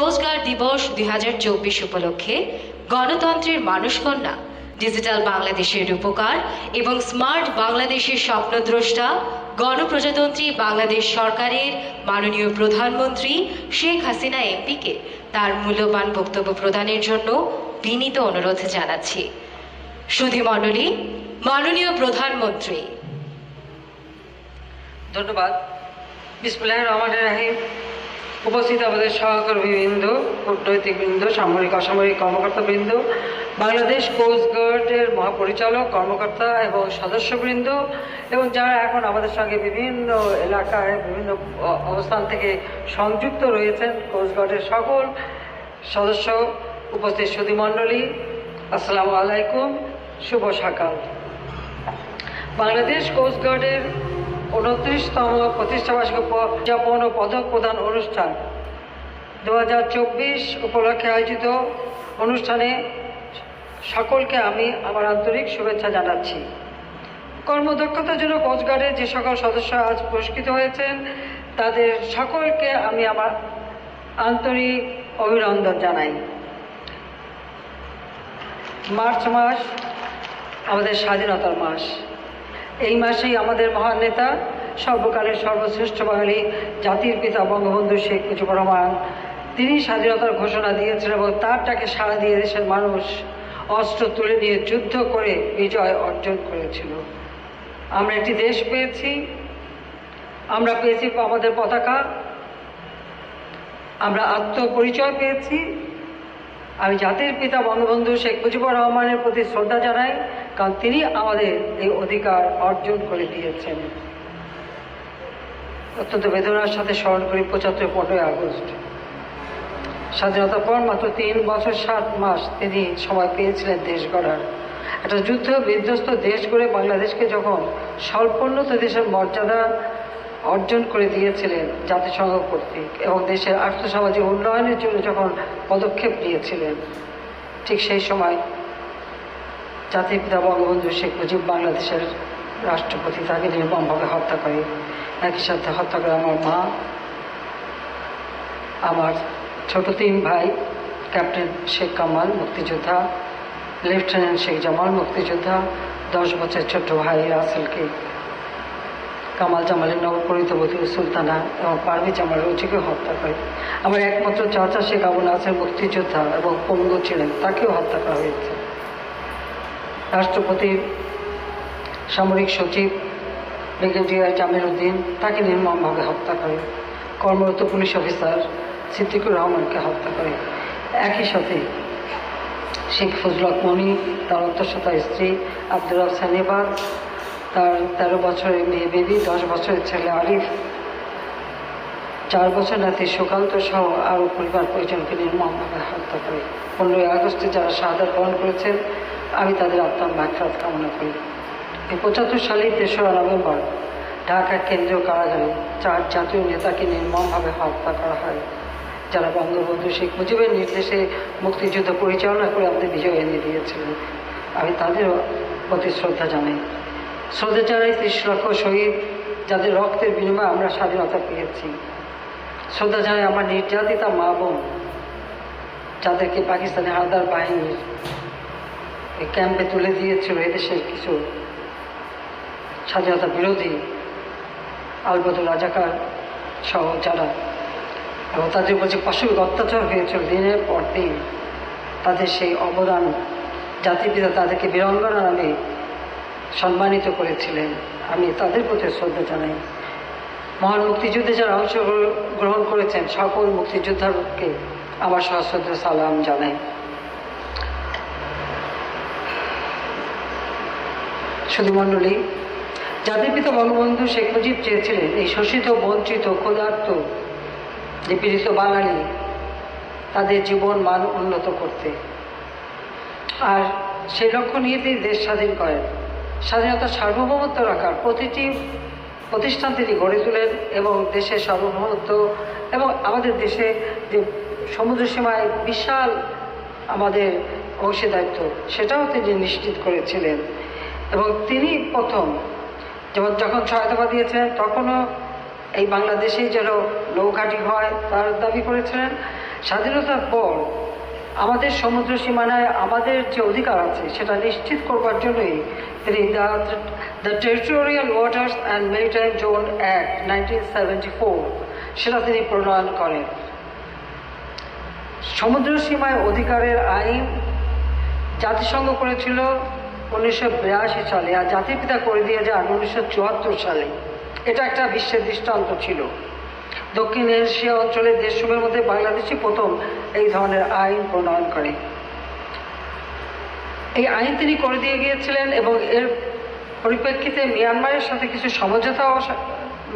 Coast guard দিবস দুই উপলক্ষে গণতন্ত্রের মানুষকন্যা, ডিজিটাল বাংলাদেশের রূপকার এবং স্মার্ট বাংলাদেশের স্বপ্নদ্রষ্টা, গণপ্রজাতন্ত্রী বাংলাদেশ সরকারের মাননীয় প্রধানমন্ত্রী শেখ হাসিনা এমপিকে তার মূল্যবান বক্তব্য প্রদানের জন্য বিনীত অনুরোধ জানাচ্ছি। সুধীমণ্ডলী মাননীয় প্রধানমন্ত্রী। ধন্যবাদ। বিসমুল্লাহ রহমান রাহিম। উপস্থিত আমাদের সহকর্মীবৃন্দ, কূটনৈতিকবৃন্দ, সামরিক, অসামরিক কর্মকর্তাবৃন্দ, বাংলাদেশ কোস্টগার্ডের মহাপরিচালক, কর্মকর্তা এবং সদস্যবৃন্দ, এবং যারা এখন আমাদের সঙ্গে বিভিন্ন এলাকায় বিভিন্ন অবস্থান থেকে সংযুক্ত রয়েছেন কোস্টগার্ডের সকল সদস্য উপস্থিত সুধীমণ্ডলী আসসালামু আলাইকুম, শুভ সকাল। বাংলাদেশ কোস্টগার্ডের উনত্রিশতম প্রতিষ্ঠাবার্ষিকী উদযাপন ও পদক প্রদান অনুষ্ঠান। দু হাজার চব্বিশ উপলক্ষে আয়োজিত অনুষ্ঠানে সকলকে আমি আমার আন্তরিক শুভেচ্ছা জানাচ্ছি। কর্মদক্ষতার জন্য কোস্টগার্ডের যে সকল সদস্য আজ পুরস্কৃত হয়েছেন, তাদের সকলকে আমি আমার আন্তরিক অভিনন্দন জানাই। মার্চ মাস আমাদের স্বাধীনতার মাস। এই মাসেই আমাদের মহান নেতা, সর্বকালের সর্বশ্রেষ্ঠ বাঙালি, জাতির পিতা বঙ্গবন্ধু শেখ মুজিবুর রহমান, তিনি স্বাধীনতার ঘোষণা দিয়েছিলেন এবং তার ডাকে সাড়া দিয়ে দেশের মানুষ অস্ত্র তুলে নিয়ে যুদ্ধ করে বিজয় অর্জন করেছিল। আমরা একটি দেশ পেয়েছি, আমরা পেয়েছি আমাদের পতাকা, আমরা আত্মপরিচয় পেয়েছি আমি জাতির পিতা বঙ্গবন্ধু শেখ মুজিবুর রহমানের প্রতি শ্রদ্ধা জানাই, কারণ তিনি আমাদের এই অধিকার অর্জন করে দিয়েছেন। অত্যন্ত বেদনার সাথে স্মরণ করি পঁচাত্তর পনেরোই আগস্ট। স্বাধীনতার পর মাত্র তিন বছর সাত মাস তিনি সময় পেয়েছিলেন দেশ গড়ার। একটা যুদ্ধ বিধ্বস্ত দেশ গড়ে বাংলাদেশকে যখন স্বল্পোন্নত দেশের মর্যাদা অর্জন করে দিয়েছিলেন জাতিসংঘ কর্তৃক এবং দেশের আর্থসামাজিক উন্নয়নের জন্য যখন পদক্ষেপ নিয়েছিলেন, ঠিক সেই সময় জাতির পিতা বঙ্গবন্ধু শেখ মুজিব বাংলাদেশের রাষ্ট্রপতি তাকে নির্মমভাবে হত্যা করে। একই সাথে হত্যা করে আমার মা, আমার ছোট তিন ভাই, ক্যাপ্টেন শেখ কামাল, মুক্তিযোদ্ধা, লেফটেন্যান্ট শেখ জামাল, মুক্তিযোদ্ধা, দশ বছর ছোট ভাই রাসেলকে কামাল জামালের নবপরিতবতী সুলতানা এবং পারভি জামাল রুচিকে হত্যা করে। আমার একমাত্র চাচা শেখ আবু নাসের মুক্তিযোদ্ধা এবং পঙ্গু ছিলেন, তাকেও হত্যা করা হয়েছে। রাষ্ট্রপতির সামরিক সচিব ব্রিগেডিয়ার জামির উদ্দিন তাকে নির্মমভাবে হত্যা করে। কর্মরত পুলিশ অফিসার সিদ্দিকুর রহমানকে হত্যা করে। একই সাথে শেখ ফজলত মনি, তার অন্তঃসত্ত্বা স্ত্রী আব্দুল এবার তার তেরো বছরের মেয়ে বেবি, দশ বছরের ছেলে আরিফ। চার বছর নাতি সুকান্ত সহ আরও পরিবার পরিজনকে নির্মমভাবে হত্যা করে। পনেরোই আগস্টে যারা শাহাদাত বরণ করেছেন, আমি তাদের আত্মার মাকফাত কামনা করি। এই পঁচাত্তর সালের তেসরা নভেম্বর, ঢাকা কেন্দ্রীয় কারাগারে চার জাতীয় নেতাকে নির্মমভাবে হত্যা করা হয়। যারা বঙ্গবন্ধু শেখ মুজিবের নির্দেশে মুক্তিযুদ্ধ পরিচালনা করে আমাদের বিজয় এনে দিয়েছিলেন। আমি তাদেরও প্রতি শ্রদ্ধা জানাই। শ্রদ্ধা জানাই ত্রিশ লক্ষ শহীদ, যাদের রক্তের বিনিময়ে আমরা স্বাধীনতা পেয়েছি শ্রদ্ধা জানাই আমার নির্যাতিতা মা বোন, যাদেরকে পাকিস্তানি হানাদার বাহিনীর ক্যাম্পে তুলে দিয়েছিল এদেশের কিছু স্বাধীনতা বিরোধী আলবদুল রাজাকার সহ যারা, এবং তাদের উপর যে পাশবিক অত্যাচার হয়েছিল দিনের পর দিন, তাদের সেই অবদান জাতিপিতা তাদেরকে বীরঙ্গনা নামে সম্মানিত করেছিলেন। আমি তাদের প্রতি শ্রদ্ধা জানাই। মহান মুক্তিযুদ্ধে যারা অংশগ্রহণ করেছেন, সকল মুক্তিযোদ্ধাকে আমার সশ্রদ্ধ, সালাম জানাই। সুধীমণ্ডলী জাতির পিতা বঙ্গবন্ধু শেখ মুজিব চেয়েছিলেন, এই শোষিত, বঞ্চিত, ক্ষুধার্ত, নিপীড়িত বাঙালি তাদের জীবন মান উন্নত করতে। আর সেই লক্ষ্য নিয়ে তিনি দেশ স্বাধীন করেন। স্বাধীনতার সার্বভৌমত্ব রাখার প্রতিটি প্রতিষ্ঠান তিনি গড়ে তোলেন এবং দেশের সার্বভৌমত্ব এবং আমাদের দেশে যে সমুদ্র সীমায় বিশাল আমাদের অংশীদারিত্ব, সেটাও তিনি নিশ্চিত করেছিলেন। এবং তিনি প্রথম যেমন যখন সহায়তা দিয়েছেন তখনও এই বাংলাদেশেই যেন নৌঘাটি হয় তার দাবি করেছিলেন। স্বাধীনতার পর আমাদের সমুদ্র সীমানায় আমাদের যে অধিকার আছে, সেটা নিশ্চিত করবার জন্যই তিনি the territorial waters and maritime zone act nineteen four, সেটা তিনি প্রণয়ন করেন। সমুদ্র সীমায় অধিকারের আইন জাতিসংঘ করেছিল উনিশশো বিরাশি সালে, আর জাতির পিতা করে দিয়ে যান উনিশশো চুয়াত্তর সালে। এটা একটা বিশ্বের দৃষ্টান্ত ছিল। দক্ষিণ এশিয়া অঞ্চলের দেশসমূহের মধ্যে বাংলাদেশই প্রথম এই ধরনের আইন প্রণয়ন করে। এই আইন তিনি করে দিয়ে গিয়েছিলেন এবং এর পরিপ্রেক্ষিতে মিয়ানমারের সাথে কিছু সমঝোতাও সা-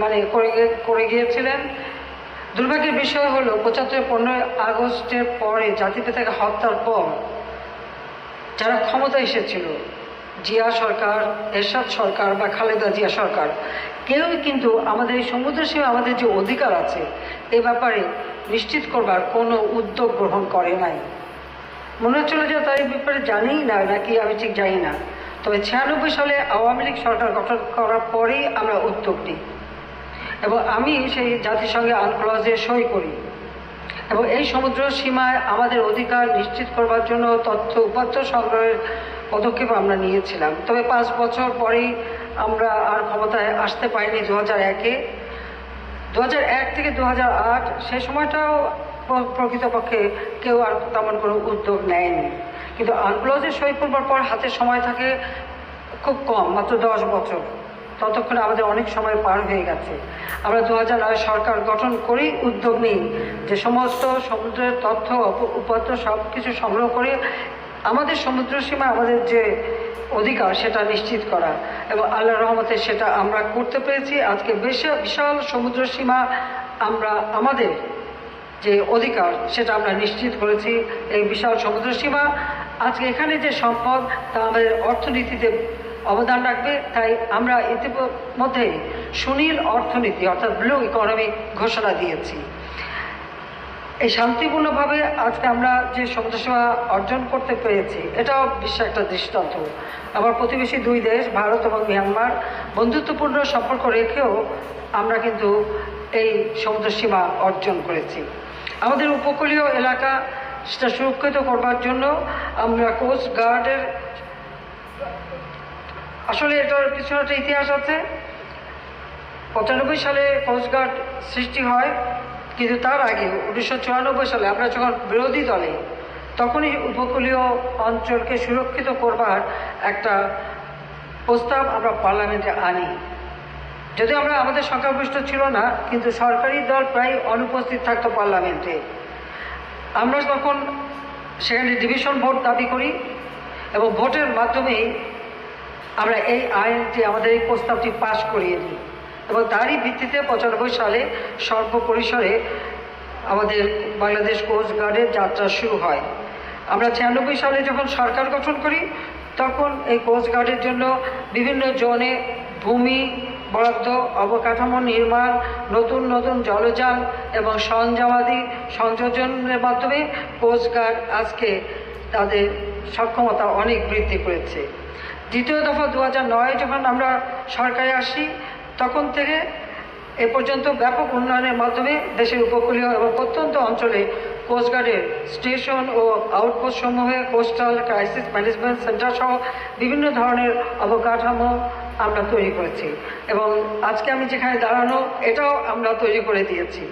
মানে করে করে গিয়েছিলেন। দুর্ভাগ্যের বিষয় হলো, পঁচাত্তর পনেরোই আগস্টের পরে জাতিপিতাকে হত্যার পর যারা ক্ষমতা এসেছিল জিয়া সরকার, এরশাদ সরকার বা খালেদা জিয়া সরকার, কেউই কিন্তু আমাদের এই সমুদ্র সীমা আমাদের যে অধিকার আছে, এ ব্যাপারে নিশ্চিত করবার কোনো উদ্যোগ গ্রহণ করে নাই। মনে হচ্ছিল যে তার এই ব্যাপারে জানেই না, নাকি আমি ঠিক জানি না। তবে ছিয়ানব্বই সালে আওয়ামী লীগ সরকার গঠন করার পরেই আমরা উদ্যোগ নিই এবং আমি সেই জাতিসংঘে আনক্লজে সই করি। এবং এই সমুদ্র সীমায় আমাদের অধিকার নিশ্চিত করবার জন্য তথ্য উপাত্ত সংগ্রহের পদক্ষেপ আমরা নিয়েছিলাম। তবে পাঁচ বছর পরেই আমরা আর ক্ষমতায় আসতে পারিনি দু হাজার একে। দু এক থেকে দু আট, সে সময়টাও প্রকৃতপক্ষে কেউ আর তেমন কোনো উদ্যোগ নেয়নি। কিন্তু আনক্লোজে সই করবার পর হাতে সময় থাকে খুব কম, মাত্র দশ বছর। ততক্ষণে আমাদের অনেক সময় পার হয়ে গেছে। আমরা দু হাজার নয় সরকার গঠন করেই উদ্যোগ নিই যে সমস্ত সমুদ্রের তথ্য, উপ- উপাত্ত সব কিছু সংগ্রহ করে আমাদের সমুদ্র সীমা আমাদের যে অধিকার সেটা নিশ্চিত করা এবং আল্লাহ রহমতে সেটা আমরা করতে পেরেছি। আজকে বেশ, বিশাল সমুদ্র সীমা আমরা, আমাদের যে অধিকার সেটা আমরা নিশ্চিত করেছি এই বিশাল সমুদ্র সীমা। আজকে এখানে যে সম্পদ তা আমাদের অর্থনীতিতে অবদান রাখবে। তাই আমরা ইতিমধ্যে সুনীল অর্থনীতি, অর্থাৎ ব্লু ইকোনমি ঘোষণা দিয়েছি। এই শান্তিপূর্ণভাবে আজকে আমরা যে সমুদ্রসীমা অর্জন করতে পেরেছি, এটাও বিশ্ব একটা দৃষ্টান্ত। আমার প্রতিবেশী দুই দেশ, ভারত এবং মিয়ানমার, বন্ধুত্বপূর্ণ সম্পর্ক রেখেও আমরা কিন্তু এই সমুদ্র সীমা অর্জন করেছি। আমাদের উপকূলীয় এলাকা, সেটা সুরক্ষিত করবার জন্য আমরা কোস্ট গার্ডের আসলে এটার পিছনে একটা ইতিহাস আছে। পঁচানব্বই সালে কোস্টগার্ড সৃষ্টি হয়, কিন্তু তার আগে উনিশশো চুরানব্বই সালে আমরা যখন বিরোধী দলে, তখনই উপকূলীয় অঞ্চলকে সুরক্ষিত করবার একটা প্রস্তাব আমরা পার্লামেন্টে আনি। যদিও আমরা আমাদের সংখ্যাগরিষ্ঠ ছিল না, কিন্তু সরকারি দল প্রায় অনুপস্থিত থাকতো পার্লামেন্টে। আমরা তখন সেখানে ডিভিশন ভোট দাবি করি এবং ভোটের মাধ্যমেই আমরা এই আইনটি আমাদের এই প্রস্তাবটি পাশ করিয়ে দিই এবং তারই ভিত্তিতে পঁচানব্বই সালে সর্বপরিসরে আমাদের বাংলাদেশ কোস্ট গার্ডের যাত্রা শুরু হয়। আমরা ছিয়ানব্বই সালে যখন সরকার গঠন করি, তখন এই কোস্ট গার্ডের জন্য বিভিন্ন জোনে ভূমি বরাদ্দ, অবকাঠামো নির্মাণ, নতুন নতুন জলযান এবং সরঞ্জামাদি সংযোজনের মাধ্যমে কোস্ট গার্ড আজকে তাদের সক্ষমতা অনেক বৃদ্ধি করেছে। দ্বিতীয় দফা দু নয় যখন আমরা সরকারে আসি, তখন থেকে এ পর্যন্ত ব্যাপক উন্নয়নের মাধ্যমে দেশের উপকূলীয় এবং প্রত্যন্ত অঞ্চলে কোস্টগার্ডের স্টেশন ও আউটপোস্ট সমূহে কোস্টাল ক্রাইসিস ম্যানেজমেন্ট সেন্টার সহ বিভিন্ন ধরনের অবকাঠামো আমরা তৈরি করেছি। এবং আজকে আমি যেখানে দাঁড়ানো, এটাও আমরা তৈরি করে দিয়েছি।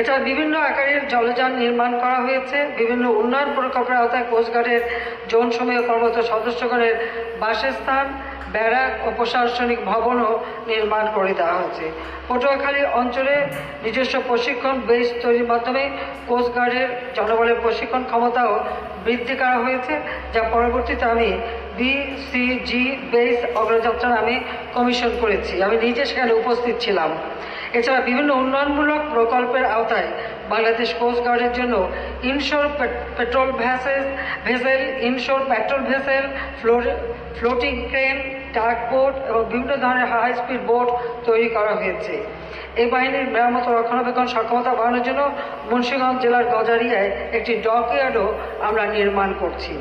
এটা বিভিন্ন আকারের জলযান নির্মাণ করা হয়েছে। বিভিন্ন উন্নয়ন প্রকল্পের আওতায় কোস্টগার্ডের জোন সমূহে কর্মরত সদস্যগণের বাসস্থান ব্যারাক ও প্রশাসনিক ভবনও নির্মাণ করে দেওয়া হয়েছে। পটুয়াখালী অঞ্চলে নিজস্ব প্রশিক্ষণ বেস তৈরির মাধ্যমে কোস্টগার্ডের জনবলের প্রশিক্ষণ ক্ষমতাও বৃদ্ধি করা হয়েছে, যা পরবর্তীতে আমি বিসিজি বেস অগ্রযাত্রা নামে কমিশন করেছি। আমি নিজে সেখানে উপস্থিত ছিলাম। এছাড়া বিভিন্ন উন্নয়নমূলক প্রকল্পের আওতায় বাংলাদেশ কোস্ট গার্ডের জন্য inshore patrol vessel vessel inshore patrol vessel floating crane tug boat এবং বিভিন্ন ধরনের হাই স্পিড বোট তৈরি করা হয়েছে। এই বাহিনীর মেরামত রক্ষণাবেক্ষণ সক্ষমতা বাড়ানোর জন্য মুন্সিগঞ্জ জেলার গজারিয়ায় একটি ডকইয়ার্ডও আমরা নির্মাণ করছি।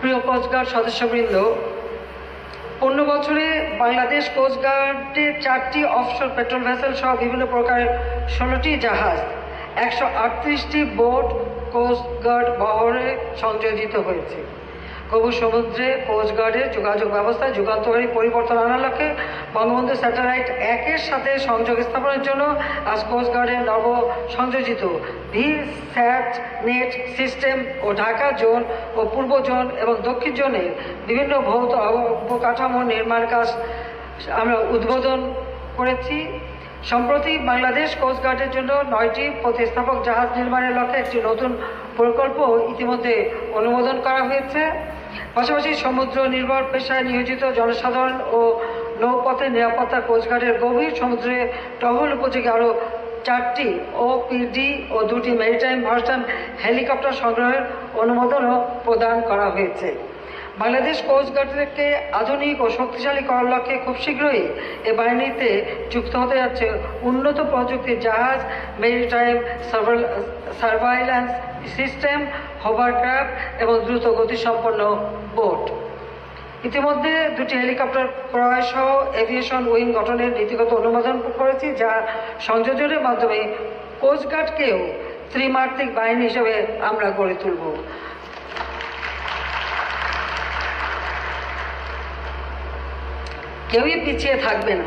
প্রিয় কোস্টগার্ড সদস্যবৃন্দ পনেরো বছরে বাংলাদেশ কোস্টগার্ডে চারটি অফশোর পেট্রোল ভেসেল সহ বিভিন্ন প্রকারের ষোলোটি জাহাজ, একশো আটত্রিশটি বোট কোস্টগার্ড বহরে সংযোজিত হয়েছে। গভীর সমুদ্রে কোস্টগার্ডের যোগাযোগ ব্যবস্থায় যুগান্তকারী পরিবর্তন আনার লক্ষ্যে বঙ্গবন্ধু স্যাটেলাইট একের সাথে সংযোগ স্থাপনের জন্য আজ কোস্টগার্ডের নব সংযোজিত ভি স্যাট নেট সিস্টেম ও ঢাকা জোন ও পূর্ব জোন এবং দক্ষিণ জোনের বিভিন্ন ভৌত অবকাঠামো নির্মাণ কাজ আমরা উদ্বোধন করেছি। সম্প্রতি বাংলাদেশ কোস্টগার্ডের জন্য নয়টি প্রতিস্থাপক জাহাজ নির্মাণের লক্ষ্যে একটি নতুন প্রকল্প ইতিমধ্যে অনুমোদন করা হয়েছে। পাশাপাশি সমুদ্র নির্ভর পেশায় নিয়োজিত জনসাধারণ ও নৌপথে নিরাপত্তা কোস্টগার্ডের গভীর সমুদ্রে টহল উপযোগী আরও চারটি ওপিডি ও দুটি মেরিটাইম ভার্সন হেলিকপ্টার সংগ্রহের অনুমোদনও প্রদান করা হয়েছে। বাংলাদেশ কোস্টগার্ডকে আধুনিক ও শক্তিশালী করার লক্ষ্যে খুব শীঘ্রই এ বাহিনীতে যুক্ত হতে যাচ্ছে। উন্নত প্রযুক্তির জাহাজ, মেরিটাইম সার্ভাইল্যান্স সিস্টেম, হোভারক্রাফট এবং দ্রুত গতিসম্পন্ন বোট। ইতিমধ্যে দুটি হেলিকপ্টার ক্রয় সহ এভিয়েশন উইং গঠনের নীতিগত অনুমোদন করেছি, যা সংযোজনের মাধ্যমে কোস্টগার্ডকেও ত্রিমাত্রিক বাহিনী হিসেবে আমরা গড়ে তুলব। কেউই পিছিয়ে থাকবে না।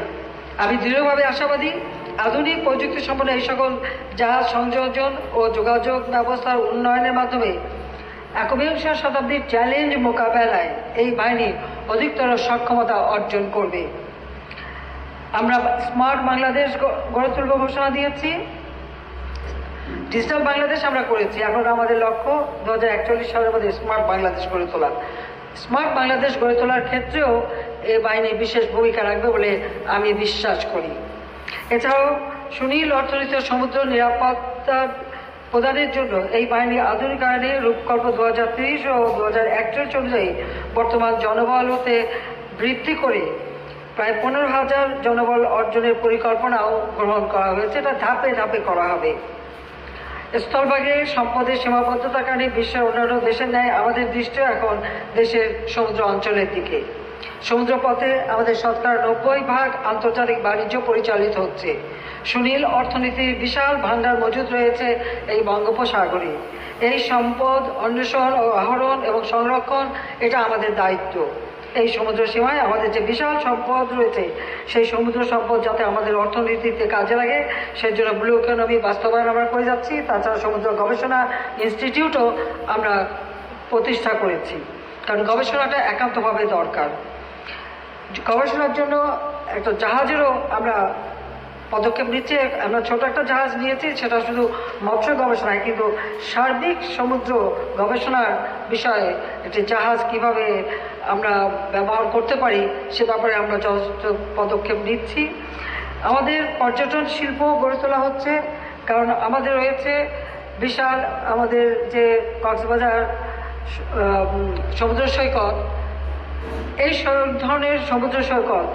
আমি দৃঢ়ভাবে আশাবাদী। আধুনিক প্রযুক্তি সম্পন্ন এই সকল জাহাজ সংযোজন ও যোগাযোগ ব্যবস্থার উন্নয়নের মাধ্যমে একবিংশ শতাব্দীর চ্যালেঞ্জ মোকাবেলায় এই বাহিনী অধিকতর সক্ষমতা অর্জন করবে। আমরা স্মার্ট বাংলাদেশ গড়ে তুলব ঘোষণা দিয়েছি। ডিজিটাল বাংলাদেশ আমরা করেছি। এখন আমাদের লক্ষ্য দু হাজার একচল্লিশ সালের মধ্যে স্মার্ট বাংলাদেশ গড়ে তোলা। স্মার্ট বাংলাদেশ গড়ে তোলার ক্ষেত্রেও এ বাহিনী বিশেষ ভূমিকা রাখবে বলে আমি বিশ্বাস করি। এছাড়াও সুনীল অর্থনীতি সমুদ্র নিরাপত্তা প্রদানের জন্য এই বাহিনী আধুনিক আধুনিকায়নে রূপকল্প দু হাজার তিরিশ ও দু হাজার একচল্লিশ অনুযায়ী বর্তমান জনবল হতে বৃদ্ধি করে প্রায় পনেরো হাজার জনবল অর্জনের পরিকল্পনাও গ্রহণ করা হয়েছে। এটা ধাপে ধাপে করা হবে। স্থলভাগে সম্পদের সীমাবদ্ধতার কারণে বিশ্বের অন্যান্য দেশের ন্যায় আমাদের দৃষ্টিও এখন দেশের সমুদ্র অঞ্চলের দিকে। সমুদ্র পথে আমাদের শতকরা নব্বই ভাগ আন্তর্জাতিক বাণিজ্য পরিচালিত হচ্ছে। সুনীল অর্থনীতির বিশাল ভাণ্ডার মজুদ রয়েছে এই বঙ্গোপসাগরে। এই সম্পদ অন্বেষণ ও আহরণ এবং সংরক্ষণ এটা আমাদের দায়িত্ব। এই সমুদ্র সীমায় আমাদের যে বিশাল সম্পদ রয়েছে, সেই সমুদ্র সম্পদ যাতে আমাদের অর্থনীতিতে কাজে লাগে, সেই জন্য ব্লু ইকোনমি বাস্তবায়ন আমরা করে যাচ্ছি। তাছাড়া সমুদ্র গবেষণা ইনস্টিটিউটও আমরা প্রতিষ্ঠা করেছি। কারণ গবেষণাটা একান্তভাবে দরকার। গবেষণার জন্য একটা জাহাজেরও আমরা পদক্ষেপ নিচ্ছি। আমরা ছোট একটা জাহাজ নিয়েছি, সেটা শুধু মৎস্য গবেষণায়, কিন্তু সার্বিক সমুদ্র গবেষণার বিষয়ে একটি জাহাজ কীভাবে আমরা ব্যবহার করতে পারি, সে ব্যাপারে আমরা যথেষ্ট পদক্ষেপ নিচ্ছি। আমাদের পর্যটন শিল্প গড়ে তোলা হচ্ছে, কারণ আমাদের রয়েছে বিশাল আমাদের যে কক্সবাজার সমুদ্র সৈকত। এই ধরনের সমুদ্র সৈকত,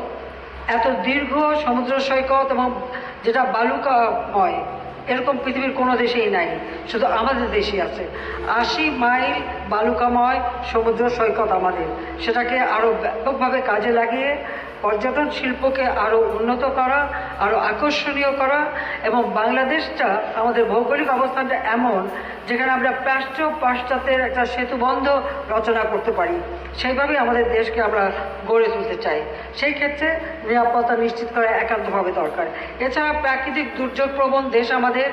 এত দীর্ঘ সমুদ্র সৈকত এবং যেটা বালুকাময় এরকম পৃথিবীর কোনো দেশেই নাই, শুধু আমাদের দেশেই আছে। আশি মাইল বালুকাময় সমুদ্র সৈকত আমাদের, সেটাকে আরও ব্যাপকভাবে কাজে লাগিয়ে পর্যটন শিল্পকে আরও উন্নত করা আরও আকর্ষণীয় করা এবং বাংলাদেশটা, আমাদের ভৌগোলিক অবস্থানটা এমন যেখানে আমরা প্রাচ্য পাশ্চাত্যের একটা সেতুবন্ধ রচনা করতে পারি। সেইভাবেই আমাদের দেশকে আমরা গড়ে তুলতে চাই। সেই ক্ষেত্রে নিরাপত্তা নিশ্চিত করা একান্তভাবে দরকার। এছাড়া প্রাকৃতিক দুর্যোগ প্রবণ দেশ আমাদের।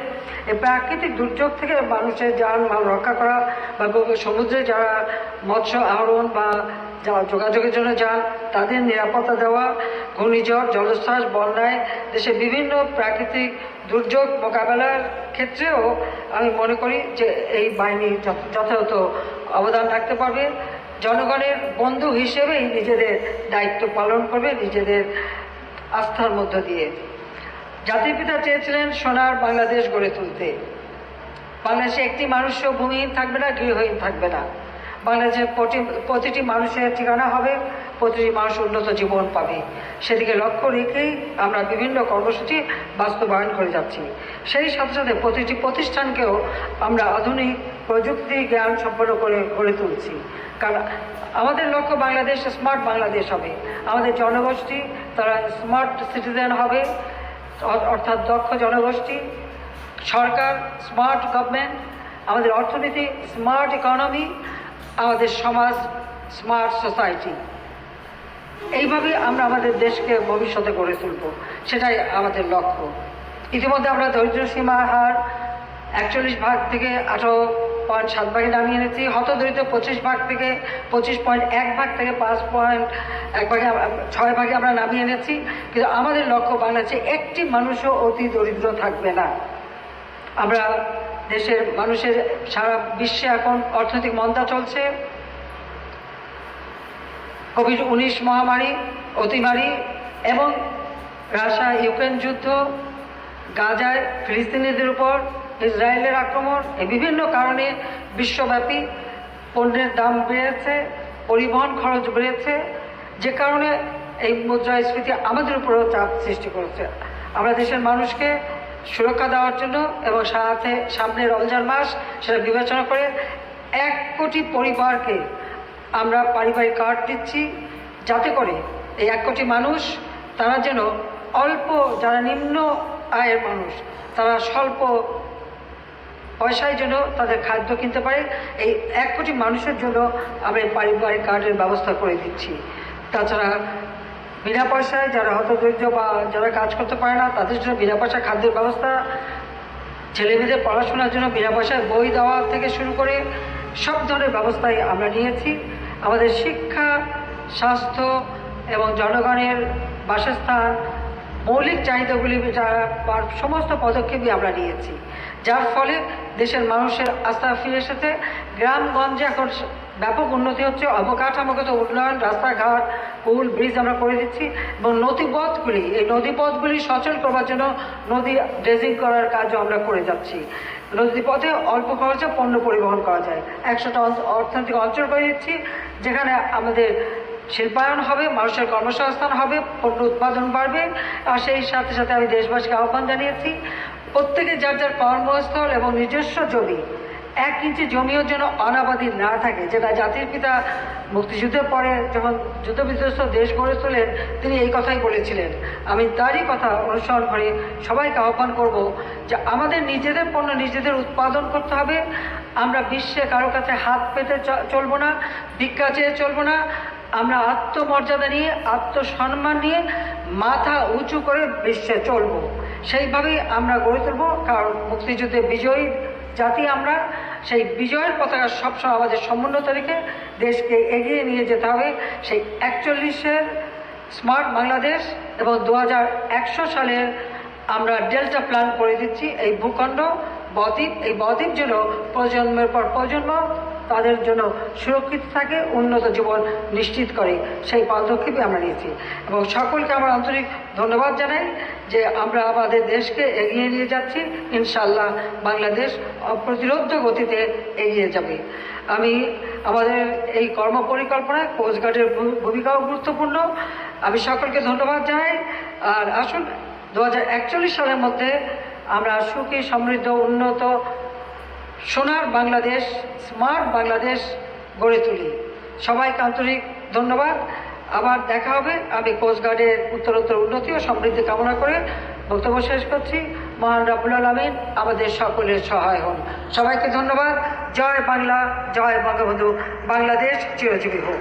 এই প্রাকৃতিক দুর্যোগ থেকে মানুষের যানমাল রক্ষা করা বা সমুদ্রে যারা মৎস্য আহরণ বা যারা যোগাযোগের জন্য যান তাদের নিরাপত্তা দেওয়া, ঘূর্ণিঝড়, জলোচ্ছ্বাস, বন্যায় দেশে বিভিন্ন প্রাকৃতিক দুর্যোগ মোকাবেলার ক্ষেত্রেও আমি মনে করি যে এই বাহিনী যথাযথ অবদান রাখতে পারবে। জনগণের বন্ধু হিসেবেই নিজেদের দায়িত্ব পালন করবে, নিজেদের আস্থার মধ্য দিয়ে। জাতির পিতা চেয়েছিলেন সোনার বাংলাদেশ গড়ে তুলতে। বাংলাদেশে একটি মানুষও ভূমিহীন থাকবে না, গৃহহীন থাকবে না। বাংলাদেশের প্রতি- প্রতিটি মানুষের ঠিকানা হবে, প্রতিটি মানুষ উন্নত জীবন পাবে। সেদিকে লক্ষ্য রেখেই আমরা বিভিন্ন কর্মসূচি বাস্তবায়ন করে যাচ্ছি। সেই সাথে সাথে প্রতিটি প্রতিষ্ঠানকেও আমরা আধুনিক প্রযুক্তি জ্ঞান সম্পন্ন করে গড়ে তুলছি। কারণ আমাদের লক্ষ্য বাংলাদেশ, স্মার্ট বাংলাদেশ হবে। আমাদের জনগোষ্ঠী, তারা স্মার্ট সিটিজেন হবে অর্থাৎ দক্ষ জনগোষ্ঠী, সরকার, স্মার্ট গভর্নমেন্ট, আমাদের অর্থনীতি, স্মার্ট ইকোনমি আমাদের সমাজ স্মার্ট সোসাইটি এইভাবে আমরা আমাদের দেশকে ভবিষ্যতে গড়ে তুলব, সেটাই আমাদের লক্ষ্য। ইতিমধ্যে আমরা দরিদ্র সীমা হার একচল্লিশ ভাগ থেকে আঠারো পয়েন্ট সাত ভাগে নামিয়ে এনেছি। হত দরিদ্র পঁচিশ ভাগ থেকে পঁচিশ পয়েন্ট এক ভাগ থেকে পাঁচ পয়েন্ট এক ভাগে ছয় ভাগে আমরা নামিয়ে এনেছি। কিন্তু আমাদের লক্ষ্য বাংলাদেশে একটি মানুষও অতি দরিদ্র থাকবে না। আমরা দেশের মানুষের সারা বিশ্বে এখন অর্থনৈতিক মন্দা চলছে। কোভিড উনিশ মহামারী, অতিমারি এবং রাশিয়া, ইউক্রেন যুদ্ধ, গাজায় ফিলিস্তিনিদের উপর ইসরায়েলের আক্রমণ, এই বিভিন্ন কারণে বিশ্বব্যাপী পণ্যের দাম বেড়েছে, পরিবহন খরচ বেড়েছে, যে কারণে এই মুদ্রাস্ফীতি আমাদের উপরেও চাপ সৃষ্টি করেছে। আমরা দেশের মানুষকে সুরক্ষা দেওয়ার জন্য এবং সাথে সামনে রমজান মাস, সেটা বিবেচনা করে এক কোটি পরিবারকে আমরা পারিবারিক কার্ড দিচ্ছি যাতে করে এই এক কোটি মানুষ, তারা যেন অল্প, যারা নিম্ন আয়ের মানুষ, তারা স্বল্প পয়সায় যেন তাদের খাদ্য কিনতে পারে। এই এক কোটি মানুষের জন্য আমরা পারিবারিক কার্ডের ব্যবস্থা করে দিচ্ছি। তাছাড়া বিনা পয়সায় যারা হতদরিদ্র বা যারা কাজ করতে পারে না, তাদের জন্য বিনা পয়সায় খাদ্যের ব্যবস্থা। ছেলে মেয়েদের পড়াশোনার জন্য বিনা পয়সায় বই দেওয়া থেকে শুরু করে সব ধরনের ব্যবস্থাই আমরা নিয়েছি। আমাদের শিক্ষা, স্বাস্থ্য এবং জনগণের বাসস্থান, মৌলিক চাহিদাগুলি সমস্ত পদক্ষেপই আমরা নিয়েছি। যার ফলে দেশের মানুষের আস্থা ফিরে এসেছে। গ্রামগঞ্জে এখন ব্যাপক উন্নতি হচ্ছে, অবকাঠামোগত উন্নয়ন, রাস্তাঘাট, পুল, ব্রিজ আমরা করে দিচ্ছি এবং নদীপথগুলি, এই নদীপথগুলি সচল করবার জন্য নদী ড্রেজিং করার কাজও আমরা করে যাচ্ছি। নদীপথে অল্প খরচে পণ্য পরিবহন করা যায়। একশোটা অর্থনৈতিক অঞ্চল করে দিচ্ছি, যেখানে আমাদের শিল্পায়ন হবে, মানুষের কর্মসংস্থান হবে, পণ্য উৎপাদন বাড়বে, আর সেই সাথে সাথে আমি দেশবাসীকে আহ্বান জানিয়েছি, প্রত্যেকে যার যার কর্মস্থল এবং নিজস্ব জমি এক ইঞ্চি জমিও যেন অনাবাদী না থাকে। যেটা জাতির পিতা মুক্তিযুদ্ধের পরে যখন যুদ্ধ বিধ্বস্ত দেশ গড়ে তোলেন, তিনি এই কথাই বলেছিলেন। আমি তারই কথা অনুসরণ করে সবাইকে আহ্বান করব যে আমাদের নিজেদের পণ্য নিজেদের উৎপাদন করতে হবে। আমরা বিশ্বে কারও কাছে হাত পেতে চলবো না, ভিক্ষা চেয়ে চলবো না। আমরা আত্মমর্যাদা নিয়ে, আত্মসম্মান নিয়ে মাথা উঁচু করে বিশ্বে চলবো। সেইভাবেই আমরা গড়ে তুলব, কারণ মুক্তিযুদ্ধে বিজয়ী জাতি আমরা সেই বিজয়ের পতাকা সবসময় আমাদের সমুন্নত রেখে দেশকে এগিয়ে নিয়ে যেতে হবে। সেই একচল্লিশের স্মার্ট বাংলাদেশ এবং দু সালের আমরা ডেল্টা প্ল্যান করে দিচ্ছি। এই ভূখণ্ড বদ্বীপ, এই বদ্বীপ যেন প্রজন্মের পর প্রজন্ম তাদের জন্য সুরক্ষিত থাকে, উন্নত জীবন নিশ্চিত করে। সেই পদক্ষেপই আমরা নিয়েছি। এবং সকলকে আমার আন্তরিক ধন্যবাদ জানাই যে আমরা আমাদের দেশকে এগিয়ে নিয়ে যাচ্ছি। ইনশাল্লাহ বাংলাদেশ অপ্রতিরোধ গতিতে এগিয়ে যাবে। আমি আমাদের এই কর্ম পরিকল্পনায় কোস্টগার্ডের ভূমিকাও গুরুত্বপূর্ণ। আমি সকলকে ধন্যবাদ জানাই। আর আসুন দু হাজার একচল্লিশ সালের মধ্যে আমরা সুখী, সমৃদ্ধ, উন্নত সোনার বাংলাদেশ, স্মার্ট বাংলাদেশ গড়ে তুলি। সবাইকে আন্তরিক ধন্যবাদ। আবার দেখা হবে। আমি কোস্টগার্ডের উত্তরোত্তর উন্নতি ও সমৃদ্ধি কামনা করে বক্তব্য শেষ করছি। মহান রাবুল আলমিন আমাদের সকলের সহায় হন। সবাইকে ধন্যবাদ। জয় বাংলা, জয় বঙ্গবন্ধু। বাংলাদেশ চিরজীবী হোক।